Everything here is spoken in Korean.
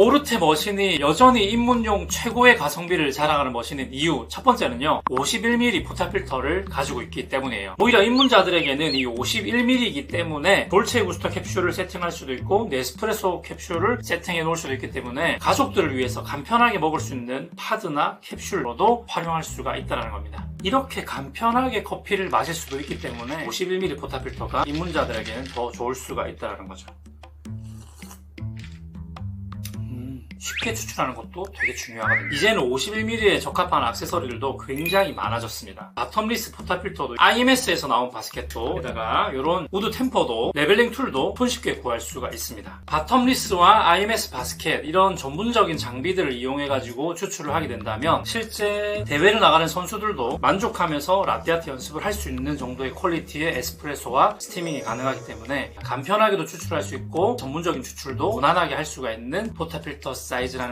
오르테 머신이 여전히 입문용 최고의 가성비를 자랑하는 머신인 이유 첫 번째는요 51mm 포타 필터를 가지고 있기 때문이에요. 오히려 입문자들에게는 이 51mm이기 때문에 돌체 구스터 캡슐을 세팅할 수도 있고 네스프레소 캡슐을 세팅해 놓을 수도 있기 때문에 가족들을 위해서 간편하게 먹을 수 있는 파드나 캡슐로도 활용할 수가 있다는 겁니다. 이렇게 간편하게 커피를 마실 수도 있기 때문에 51mm 포타 필터가 입문자들에게는 더 좋을 수가 있다는 거죠 쉽게 추출하는 것도 되게 중요하거든요. 이제는 51mm에 적합한 액세서리들도 굉장히 많아졌습니다. 바텀리스 포타 필터도 IMS에서 나온 바스켓도 게다가 이런 우드 템퍼도 레벨링 툴도 손쉽게 구할 수가 있습니다. 바텀리스와 IMS 바스켓 이런 전문적인 장비들을 이용해 가지고 추출을 하게 된다면 실제 대회를 나가는 선수들도 만족하면서 라떼아트 연습을 할 수 있는 정도의 퀄리티의 에스프레소와 스티밍이 가능하기 때문에 간편하게도 추출할 수 있고 전문적인 추출도 무난하게 할 수가 있는 포타 필터 사이즈라는